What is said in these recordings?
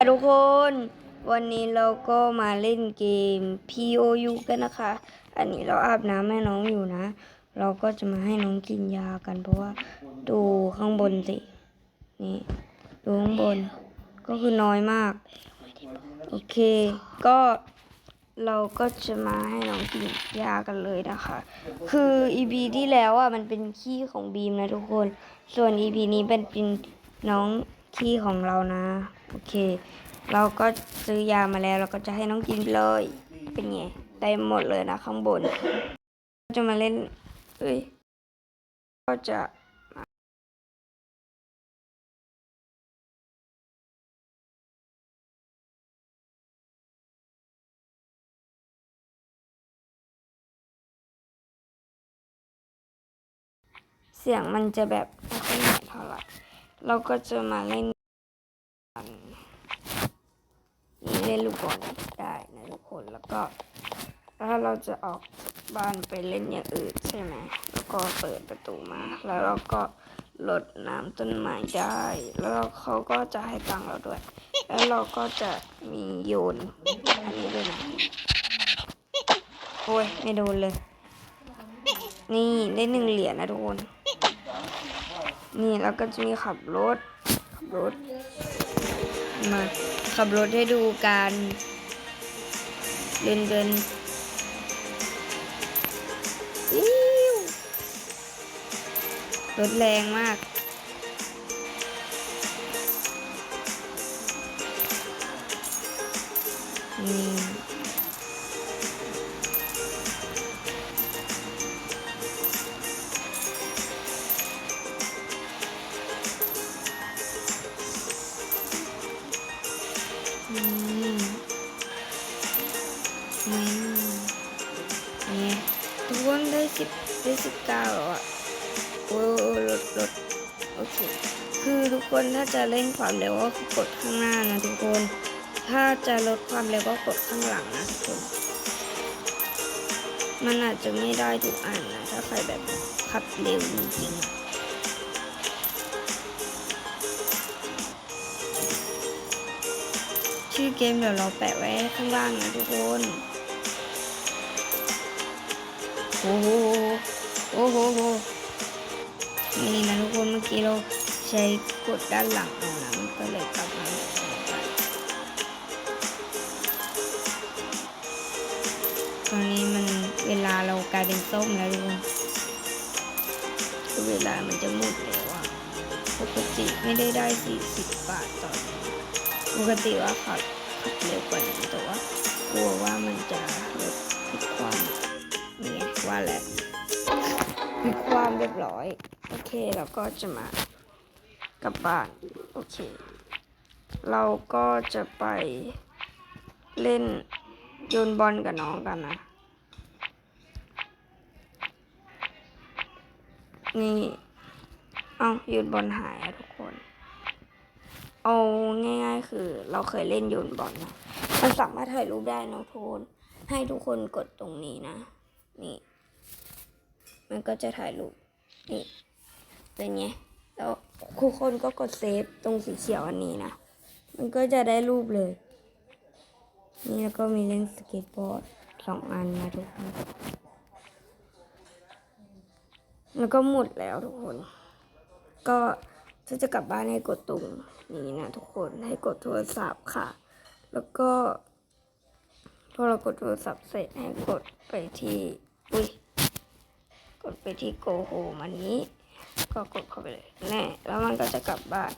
ทุกคนวันนี้เราก็มาเล่นเกม POU กันนะคะ อันนี้เราอาบน้ำให้น้องอยู่นะ เราก็จะมาให้น้องกินยากัน เพราะว่าดูข้างบนสิ นี่ดูข้างบนก็คือน้อยมาก โอเค ก็เราก็จะมาให้น้องกินยากันเลยนะคะ คือ EP ที่แล้วอะมันเป็นขี้ของบีมนะทุกคน ส่วน EP นี้เป็นเป็นน้อง ขี้ของเรานะ โอเค เราก็ซื้อยามาแล้ว เราก็จะให้น้องกินเลย เป็นไงเต็มหมดเลยนะข้างบนก็จะมาเล่นเอ้ยก็จะเสียงมันจะแบบไม่ค่อยหนเท่าไหร่ เราก็จะมาเล่นนี่เล่นลูกบอลได้นะทุกคนแล้วก็ ถ้าเราจะออกบ้านไปเล่นอย่างอื่นใช่ไหมแล้วก็เปิดประตูมา แล้วเราก็ลดน้ำต้นไม้ได้ แล้วเขาก็จะให้ตังเราด้วย แล้วเราก็จะมีโยนอันนี้ด้วยนะโอ้ยไม่โดนเลย นี่ได้หนึ่งเหรียญนะทุกคน นี่แล้วก็จะมีขับรถ ขับรถ มาขับรถให้ดูการเดินเดินอิวรถแรงมาก ทุกคนได้สิบได้สิบเก้าแล้วอะโอ้ลดลดโอเค คือทุกคนถ้าจะเร่งความเร็วก็กดข้างหน้านะทุกคน ถ้าจะลดความเร็วก็กดข้างหลังนะทุกคน มันอาจจะไม่ได้ทุกอันนะ ถ้าใครแบบขับเร็วจริงๆชื่อเกมเดี๋ยวเราแปะไว้ข้างล่างนะทุกคน โอ้โหโอ้โหโหนี่นะทุกคนเมื่อกี้เราใช้กดด้านหลังเอานะมันก็เลยกลับมาตอนนี้มันเวลาเรากลายเป็นส้มแล้วทุกคนคือเวลามันจะหมดแล้วอะปกติไม่ได้ได้ 40 บาทต่อปกติว่าขับขับเร็วกว่านี้แต่ว่ากลัวว่ามันจะลดความเนี่ไง ว่าแล้วพลิกความเรียบร้อย โอเคเราก็จะมากลับบ้าน โอเค เราก็จะไปเล่นโยนบอลกับน้องกันนะ นี่ เอาโยนบอลหายทุกคน เอาง่ายๆคือ เราเคยเล่นโยนบอลนะ มันสามารถถ่ายรูปได้นะทุกคน ให้ทุกคนกดตรงนี้นะ นี่ มันก็จะถ่ายรูปนี่เป็นไงแล้วทุกคนก็กดเซฟตรงสีเขียวอันนี้นะ มันก็จะได้รูปเลย นี่แล้วก็มีเล่นสเก็ตบอร์ดสองอันนะทุกคนแล้วก็หมดแล้วทุกคน ก็ถ้าจะกลับบ้านให้กดตรงนี้นะทุกคนให้กดโทรศัพท์ค่ะ แล้วก็พอเรากดโทรศัพท์เสร็จให้กดไปที่อุ้ย ดไปที่โกโฮมันนี้ ก็กดเข้าไปเลยแน่แล้วมันก็จะกลับบ้าน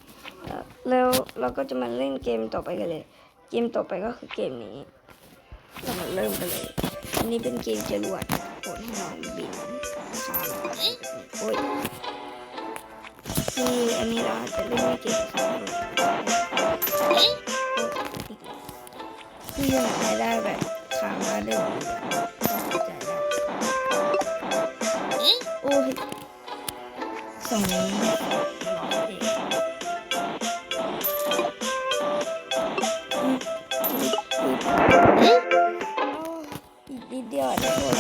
แล้วเราก็จะมาเล่นเกมต่อไปกันเลย เกมต่อไปก็คือเกมนี้ เรามาเริ่มกันเลยอันนี้เป็นเกมจรวดกดให้น้องบินข้ามโอ้ยคืออันนี้เราอาจจะเล่นไม่เก่งค่ะคือยังไม่ได้แบบค้างมาเดิมก็เสองร้อยเองอีกนิดเดียวทุกคน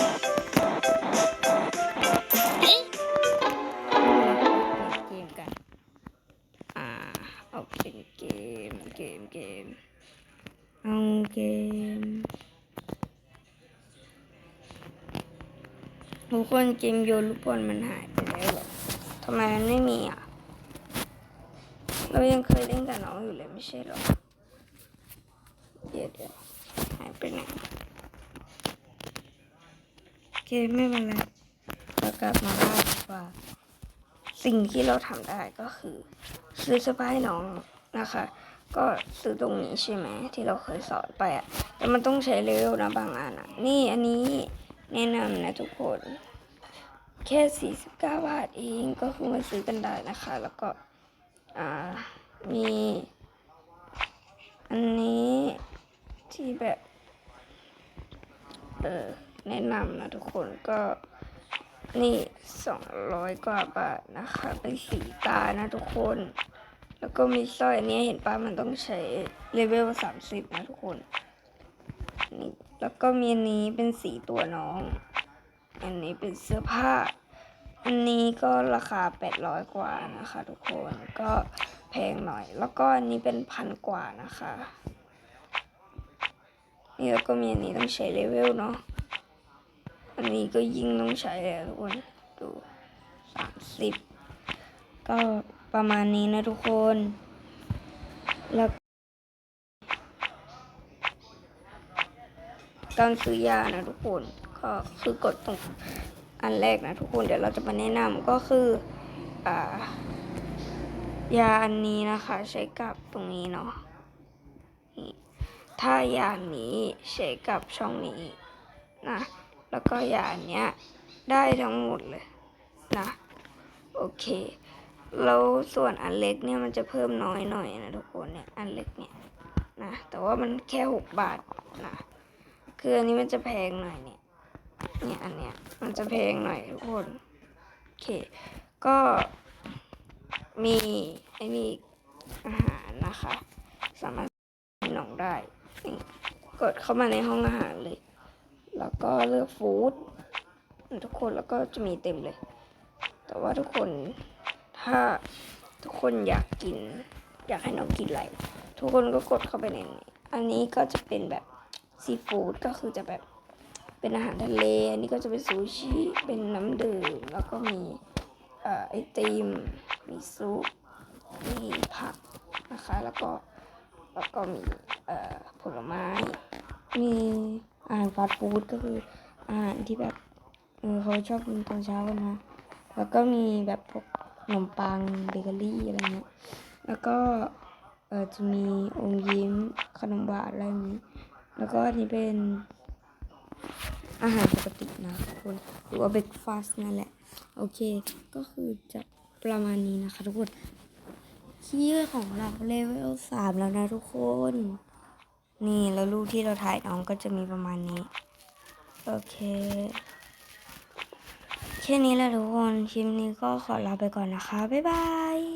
เกมกัน อ่าเอาเป็นเกมเกมเกมเอาเกมทุกคนเกมโยนลูกบอลมันหายไปำไมมันไม่มีอะ เรายังเคยเล่นกับน้องอยู่เลยไม่ใช่หรอ เดี๋ยวเดี๋ยวหายไปไหนโอเคไม่เป็นไรเรากลับมาบ้านดีกว่า สิ่งที่เราทำได้ก็คือ ซื้อเสื้อผ้าให้น้องนะคะ ก็ซื้อตรงนี้ใช่ไหมที่เราเคยสอนไปอะ แต่มันต้องใช้เลเวลนะบางอันอะนี่อันนี้แนะนำนะทุกคน แค่ 49 บาทเองก็คือมาซื้อกันได้นะคะ แล้วก็ อ่า มี อันนี้ที่แบบ เออ แนะนำนะทุกคนก็ นี่สองร้อยกว่าบาทนะคะ เป็นสีตานะทุกคน แล้วก็มีสร้อยอันนี้เห็นปะมันต้องใช้เลเวลสามสิบนะทุกคน นี่ แล้วก็มีอันนี้เป็นสีตัวน้อง อันนี้เป็นเสื้อผ้า อันนี้ก็ราคาแปดร้อยกว่านะคะ ทุกคนก็แพงหน่อย แล้วก็อันนี้เป็นพันกว่านะคะนี่แล้วก็มีอันนี้ต้องใช้เลเวลเนาะอันนี้ก็ยิ่งต้องใช้เลยทุกคนดูสามสิบก็ประมาณนี้นะทุกคน แล้วการซื้อยานะทุกคน ก็คือกดตรงอันแรกนะทุกคนเดี๋ยวเราจะมาแนะนำก็คืออ่ายาอันนี้นะคะใช้กับตรงนี้เนาะถ้ายานี้ใช้กับช่องนี้นะแล้วก็ยาอันเนี้ยได้ทั้งหมดเลยนะโอเคแล้วส่วนอันเล็กเนี่ยมันจะเพิ่มน้อยหน่อยนะทุกคนเนี่ยอันเล็กเนี่ยนะแต่ว่ามันแค่หกบาทนะคืออันนี้มันจะแพงหน่อยเนี่ย เนี่ยอันเนี้ยมันจะแพงหน่อยทุกคนโอเค ก็มีไอ้นี่อาหารนะคะ สามารถให้น้องได้นี่กดเข้ามาในห้องอาหารเลย แล้วก็เลือกฟู้ดทุกคนแล้วก็จะมีเต็มเลย แต่ว่าทุกคนถ้าทุกคนอยากกิน อยากให้น้องกินอะไรทุกคนก็กดเข้าไปในนี้อันนี้ก็จะเป็นแบบซีฟู้ดก็คือจะแบบ เป็นอาหารทะเล อันนี้ก็จะเป็นซูชิ เป็นน้ำดื่ม แล้วก็มีอไอติม มีซุป มีผักนะคะ แล้วก็แล้วก็มีผลไม้ มีอาหารฟาสต์ฟู้ดก็คืออาหารที่แบบเขาชอบกินตอนเช้ากันนะ แล้วก็มีแบบพวกขนมปังเบเกอรี่อะไรเงี้ย แล้วก็จะมีอมยิ้มขนมหวานอะไรนี้ แล้วก็อันนี้เป็น อาหารปกตินะทุกคนหรือว่าเบรกฟาสต์นั่นแหละ โอเค ก็คือจะประมาณนี้นะคะทุกคนคีย์ของเราเลเวลสามแล้วนะทุกคน นี่แล้วรูปที่เราถ่ายน้องก็จะมีประมาณนี้ โอเคแค่นี้แหละทุกคน คลิปนี้ก็ขอลาไปก่อนนะคะ บ๊ายบาย